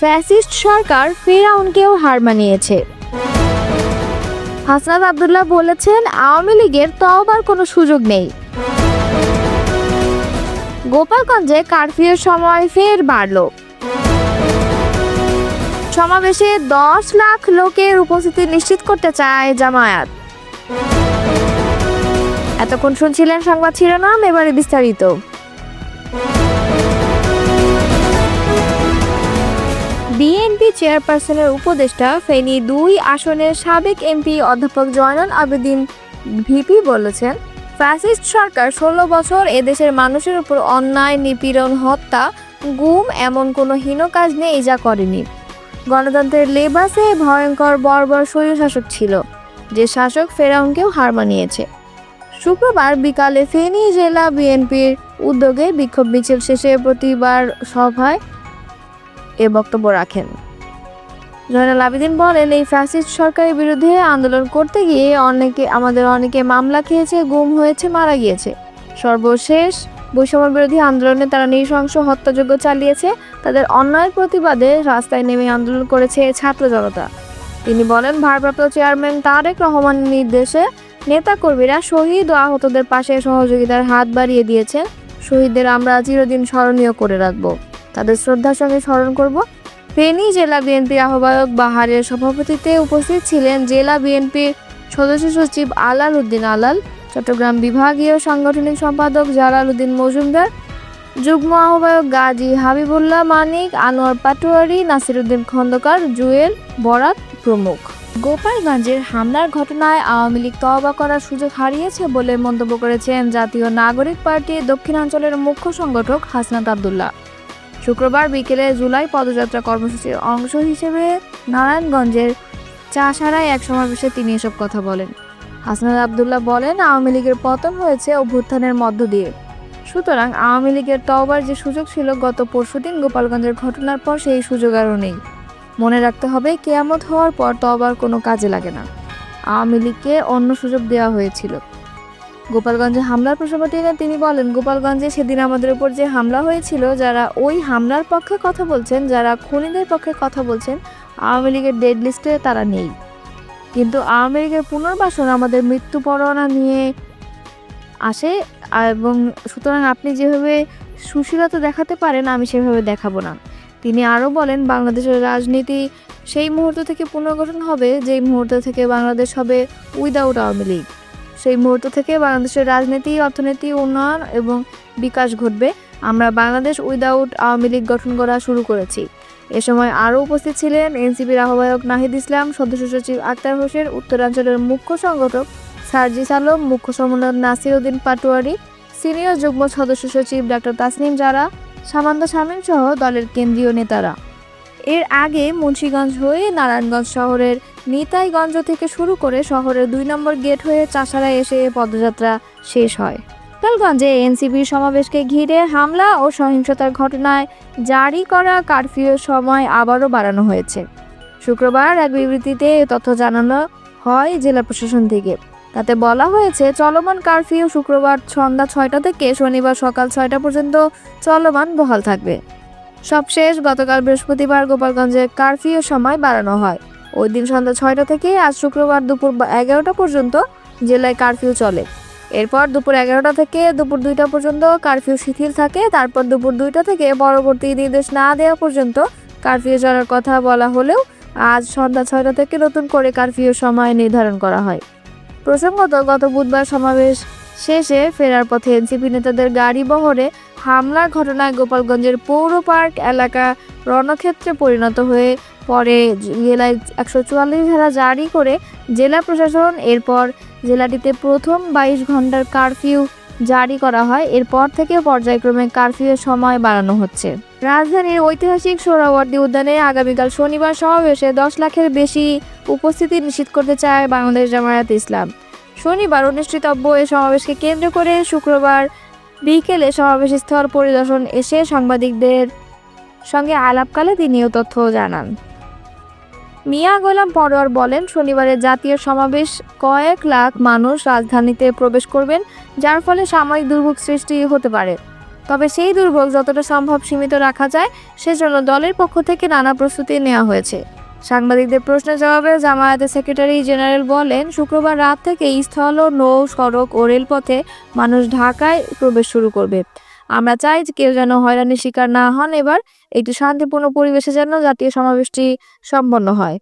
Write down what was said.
Fascist সরকার ফেরাউনকেও হার মানিয়েছে। হাসনাত আবদুল্লাহ বলেছেন, আওয়ামী লীগের তওবার কোনো সুযোগ নেই। গোপালগঞ্জে কারফিউর সময় ফের বাড়ল। সমাবেশে দশ লাখ লোকের উপস্থিতি নিশ্চিত করতে চায় জামায়াত। এতক্ষণ শুনছিলেন সংবাদ শিরোনাম, এবারে বিস্তারিত। বিএনপি চেয়ারপারসনের উপদেষ্টা ফেনী দুই আসনের সাবেক এমপি অধ্যাপক জয়নাল আবেদিন ভিপি বলেছেন, ফ্যাসিস্ট সরকার ষোলো বছর এদেশের মানুষের উপর অন্যায়, নিপীড়ন, হত্যা, গুম এমন কোনো হীন কাজ নেই যা করেনি। গণতন্ত্রের লেবাসে ভয়ঙ্কর, বর্বর স্বৈরশাসক ছিল, যে শাসক ফেরাউনকেও হার মানিয়েছে। শুক্রবার বিকালে ফেনী জেলা বিএনপির উদ্যোগে বিক্ষোভ মিছিল শেষে প্রতিবার সভায় এ বক্তব্য রাখেন। জয়নাল আবেদিন বলেন, এই ফ্যাসিস্ট সরকারের বিরুদ্ধে আন্দোলন করতে গিয়ে অনেকে, আমাদের অনেকে মামলা খেয়েছে, গুম হয়েছে, মারা গিয়েছে। সর্বশেষ বৈষম্য বিরোধী আন্দোলনে তারা নৃশংস হত্যাযজ্ঞ চালিয়েছে। তাদের অন্যায়ের প্রতিবাদে রাস্তায় নেমে আন্দোলন করেছে ছাত্র জনতা। তিনি বলেন, ভারপ্রাপ্ত চেয়ারম্যান তারেক রহমানের নির্দেশে নেতাকর্মীরা শহীদ ও আহতদের পাশে সহযোগিতার হাত বাড়িয়ে দিয়েছেন। শহীদদের আমরা চিরদিন স্মরণীয় করে রাখব। তাদের শ্রদ্ধার সঙ্গে স্মরণ করব। ফেনী জেলা বিএনপি আহ্বায়ক বাহারের সভাপতিত্বে উপস্থিত ছিলেন জেলা বিএনপির সদস্য সচিব আলাল উদ্দিন আলাল, চট্টগ্রাম বিভাগীয় সাংগঠনিক সম্পাদক জালাল উদ্দিন মজুমদার, যুগ্ম আহ্বায়ক গাজী হাবিবুল্লাহ মানিক, আনোয়ার পাটোয়ারি, নাসিরুদ্দিন খন্দকার, জুয়েল বরাত প্রমুখ। গোপালগঞ্জের হামলার ঘটনায় আওয়ামী লীগ তওবা করার সুযোগ হারিয়েছে বলে মন্তব্য করেছেন জাতীয় নাগরিক পার্টির দক্ষিণাঞ্চলের মুখ্য সংগঠক হাসনাত আবদুল্লাহ। শুক্রবার বিকেলে জুলাই পদযাত্রা কর্মসূচির অংশ হিসেবে নারায়ণগঞ্জের চাষারায় এক সমাবেশে তিনি এসব কথা বলেন। হাসনাত আবদুল্লাহ বলেন, আওয়ামী লীগের পতন হয়েছে অভ্যুত্থানের মধ্য দিয়ে। সুতরাং আওয়ামী লীগের তওবার যে সুযোগ ছিল, গত পরশুদিন গোপালগঞ্জের ঘটনার পর সেই সুযোগ আরও নেই। মনে রাখতে হবে, কেয়ামত হওয়ার পর তওবার কোনো কাজে লাগে না। আওয়ামী লীগকে অন্য সুযোগ দেওয়া হয়েছিল। গোপালগঞ্জে হামলার প্রসঙ্গ টেনে তিনি বলেন, গোপালগঞ্জে সেদিন আমাদের উপর যে হামলা হয়েছিল, যারা ওই হামলার পক্ষে কথা বলছেন, যারা খুনিদের পক্ষে কথা বলছেন, আওয়ামী লীগের ডেড লিস্টে তারা নেই। কিন্তু আওয়ামী লীগের পুনর্বাসন আমাদের মৃত্যু নিয়ে আসে, এবং সুতরাং আপনি যেভাবে সুশীলতা দেখাতে পারেন, আমি সেভাবে দেখাবো না। তিনি আরও বলেন, বাংলাদেশের রাজনীতি সেই মুহূর্ত থেকে পুনর্গঠন হবে, যেই মুহূর্ত থেকে বাংলাদেশ হবে উইদাউট আওয়ামী লীগ। সেই মুহূর্ত থেকে বাংলাদেশের রাজনীতি, অর্থনীতি, উন্নয়ন এবং বিকাশ ঘটবে। আমরা বাংলাদেশ উইদাউট আওয়ামী লীগ গঠন করা শুরু করেছি। এ সময় আরও উপস্থিত ছিলেন এনসিপির আহ্বায়ক নাহিদ ইসলাম, সদস্য সচিব আক্তার হোসেন, উত্তরাঞ্চলের মুখ্য সংগঠক সার্জিস আলম, মুখ্য সমন্বয়ক নাসির উদ্দিন পাটোয়ারি, সিনিয়র যুগ্ম সদস্য সচিব ডাক্তার তাসনিম জারা সামান্ত শামীম সহ দলের কেন্দ্রীয় নেতারা। এর আগে মুন্সীগঞ্জ হয়ে নারায়ণগঞ্জ শহরের নিতাইগঞ্জ থেকে শুরু করে শহরের দুই নম্বর গেট হয়ে চাষারায় এসে পদযাত্রা শেষ হয়। গোপালগঞ্জে এনসিপির সমাবেশকে ঘিরে হামলা ও সহিংসতার ঘটনায় জারি করা কারফিউর সময় আবারও বাড়ানো হয়েছে। শুক্রবার এক বিবৃতিতে তথ্য জানানো হয় জেলা প্রশাসন থেকে। তাতে বলা হয়েছে, চলমান কারফিউ শুক্রবার সন্ধ্যা ছয়টা থেকে শনিবার সকাল ছয়টা পর্যন্ত চলমান বহাল থাকবে। সবশেষ গতকাল বৃহস্পতিবার গোপালগঞ্জে কারফিউ সময় বাড়ানো হয়। ওই দিন সন্ধ্যা ছয়টা থেকে আজ শুক্রবার দুপুর এগারোটা পর্যন্ত জেলায় কারফিউ চলে। এরপর দুপুর এগারোটা থেকে দুপুর দুইটা পর্যন্ত কারফিউ শিথিল থাকে। তারপর দুপুর দুইটা থেকে পরবর্তী নির্দেশ না দেওয়া পর্যন্ত কারফিউ চলার কথা বলা হলেও আজ সন্ধ্যা ছয়টা থেকে নতুন করে কারফিউ সময় নির্ধারণ করা হয়। প্রসঙ্গত, গত বুধবার সমাবেশ শেষে ফেরার পথে এনসিপি নেতাদের গাড়ি বহরে হামলার ঘটনায় গোপালগঞ্জের পৌর পার্ক এলাকা রণক্ষেত্রে পরিণত হয়ে পরে জেলায় একশো চুয়াল্লিশ ধারা জারি করে জেলা প্রশাসন, এরপর জেলাটিতে প্রথম বাইশ ঘণ্টার কারফিউ জারি করা হয়। এরপর থেকে পর্যায়ক্রমে কারফিউয়ের সময় বাড়ানো হচ্ছে। রাজধানীর ঐতিহাসিক সোহরাওয়ার্দী উদ্যানে আগামীকাল শনিবার সমাবেশে দশ লাখের বেশি উপস্থিতি নিশ্চিত করতে চায় বাংলাদেশ জামায়াত ইসলাম। শনিবার অনুষ্ঠিতব্য এ সমাবেশকে কেন্দ্র করে শুক্রবার বিকেলে সমাবেশ স্থল পরিদর্শন এসে সাংবাদিকদের সঙ্গে আলাপকালে তিনিও তথ্য জানান। মিয়া গোলাম পরোয়ার বলেন শনিবারের জাতীয় সমাবেশ কয়েক লাখ মানুষ রাজধানীতে প্রবেশ করবেন, যার ফলে সাময়িক দুর্ভোগ সৃষ্টি হতে পারে। তবে সেই দুর্ভোগ যতটা সম্ভব সীমিত রাখা যায়, সেজন্য দলের পক্ষ থেকে নানা প্রস্তুতি নেওয়া হয়েছে। সাংবাদিকদের প্রশ্নের জবাবে জামায়াতের সেক্রেটারি জেনারেল বলেন, শুক্রবার রাত থেকে স্থল নৌ সড়ক ও রেলপথে মানুষ ঢাকায় প্রবেশ শুরু করবে। আমরা চাই যে কেউ যেন হয়রানির শিকার না হন। এবার একটি শান্তিপূর্ণ পরিবেশে যেন জাতীয় সমাবেশটি সম্পন্ন হয়।